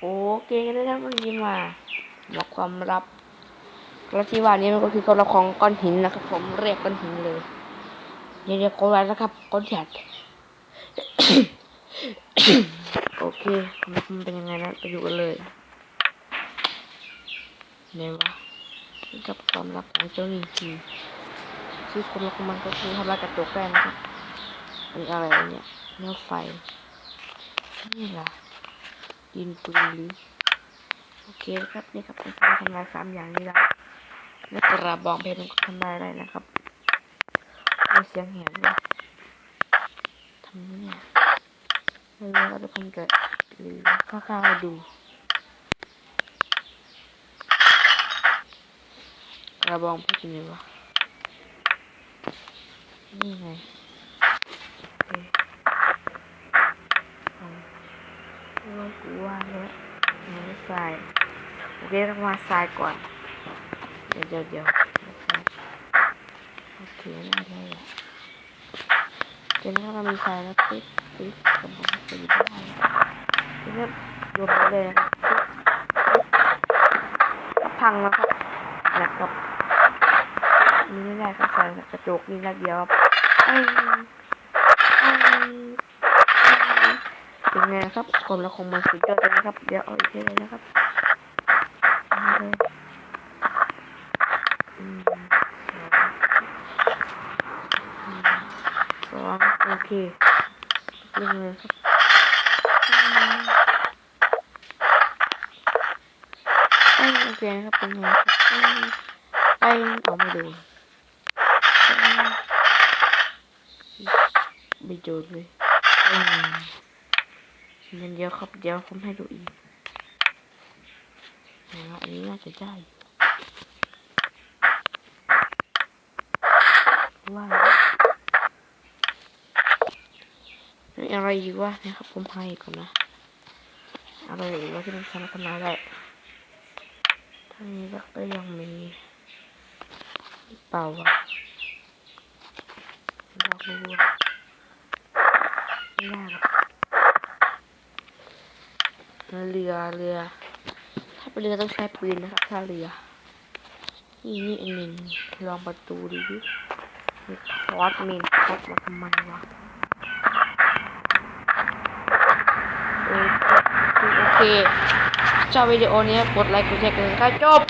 โอเคกันนะครับวันนี้มาบอกความลับและที่ว่านี้มันก็คือความลับของก้อนหินนะครับ ผมเรียกก้อนหินเลยเดี๋ยวเดี๋ยวโกนไว้นะครับก้อนหยัดโอเคมันเป็นยังไงนะไปดูกันเลยไหนวะนี่กับความลับของเจ้านี่คือชื่อความลับของมันก็คือทำลายกระจกได้นะครับอันนี้อะไรเนี่ยเนื้อไฟนี่ล่ะ ดินปืนหรือโอเคนะครับนี่ครับเป็นการทำลายสามอย่างนี้ละและกระบองเพชรมันก็ทำลายได้นะครับมีเสียงเหียนด้วยทำนี่เนี่ยแล้วเราจะทำเกิดหรือข้าวๆดูกระบองเพชรอยู่ไหนวะนี่ไงโอเคเอา ว่ากูว่าแล้วไม่ทรายโอเคต้องมาทรายก่อน เดี๋ยวเดี๋ยวเดี๋ยวนะครับโอเคได้เลยอะเดี๋ยวนะครับเรามีทรายแล้วติ๊กติ๊กกระบอกสีได้เดี๋ยวครับรวมไปเลยนะพังแล้วครับนะครับนี่ไม่ได้ครับใส่กระจกนี่นัดเดียวครับไอ้ไอ้ เป็ นไงครับความรักของมันสุดยอดเลยนะครับ เดี๋ยวเอาอีกทีเลยนะครับสองโอเคเรื่องเลยครับไอ้โอเคนะครับเป็นไงไอ้เอาม่ดูไม่โดนเลย เงินเยอะครับเดี๋ยวผมให้ดูอีกนะอันนี้น่าจะได้ว่านี่อะไรอีกวะนะครับผมให้ก่อนนะอะไรอีกวะที่มันสามารถทำลายได้ทั้งนี้ก็ยังมีเปล่าวะเรารู้ว่าไม่ได้หรอก เรือเรือ ถ้าเป็นเรือต้องใช้ปืนนะครับ ถ้าเรือ นี่นี่อันหนึ่งลองประตูดูดิมีคอร์สเมนคอร์สมาทำไมวะโอเคโอเคชอบวิดีโอนี้กดไลค์กดแชร์กดซับสไครต์จบ